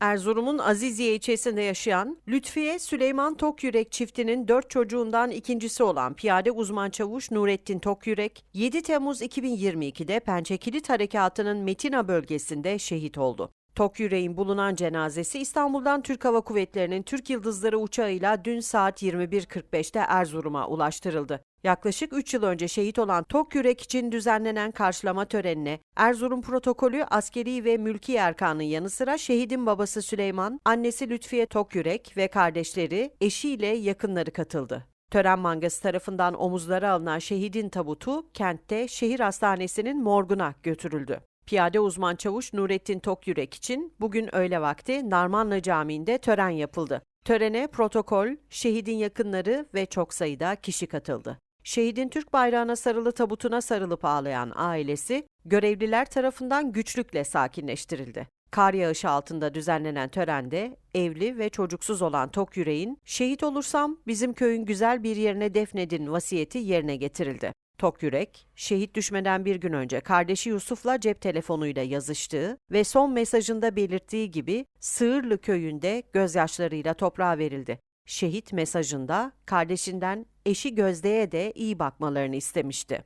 Erzurum'un Aziziye ilçesinde yaşayan Lütfiye Süleyman Tokyürek çiftinin dört çocuğundan ikincisi olan piyade uzman çavuş Nurettin Tokyürek, 7 Temmuz 2022'de Pençekilit Harekatı'nın Metina bölgesinde şehit oldu. Tokyürek'in bulunan cenazesi İstanbul'dan Türk Hava Kuvvetleri'nin Türk Yıldızları uçağıyla dün saat 21.45'te Erzurum'a ulaştırıldı. Yaklaşık 3 yıl önce şehit olan Tokyürek için düzenlenen karşılama törenine Erzurum protokolü askeri ve mülki erkanın yanı sıra şehidin babası Süleyman, annesi Lütfiye Tokyürek ve kardeşleri, eşiyle yakınları katıldı. Tören mangası tarafından omuzlara alınan şehidin tabutu kentte şehir hastanesinin morguna götürüldü. Piyade uzman çavuş Nurettin Tokyürek için bugün öğle vakti Narmanlı Camii'nde tören yapıldı. Törene protokol, şehidin yakınları ve çok sayıda kişi katıldı. Şehidin Türk bayrağına sarılı tabutuna sarılıp ağlayan ailesi, görevliler tarafından güçlükle sakinleştirildi. Kar yağışı altında düzenlenen törende evli ve çocuksuz olan Tokyürek'in "Şehit olursam bizim köyün güzel bir yerine defnedin" vasiyeti yerine getirildi. Tokyürek, şehit düşmeden bir gün önce kardeşi Yusuf'la cep telefonuyla yazıştığı ve son mesajında belirttiği gibi Sığırlı köyünde gözyaşlarıyla toprağa verildi. Şehit mesajında kardeşinden eşi Gözde'ye de iyi bakmalarını istemişti.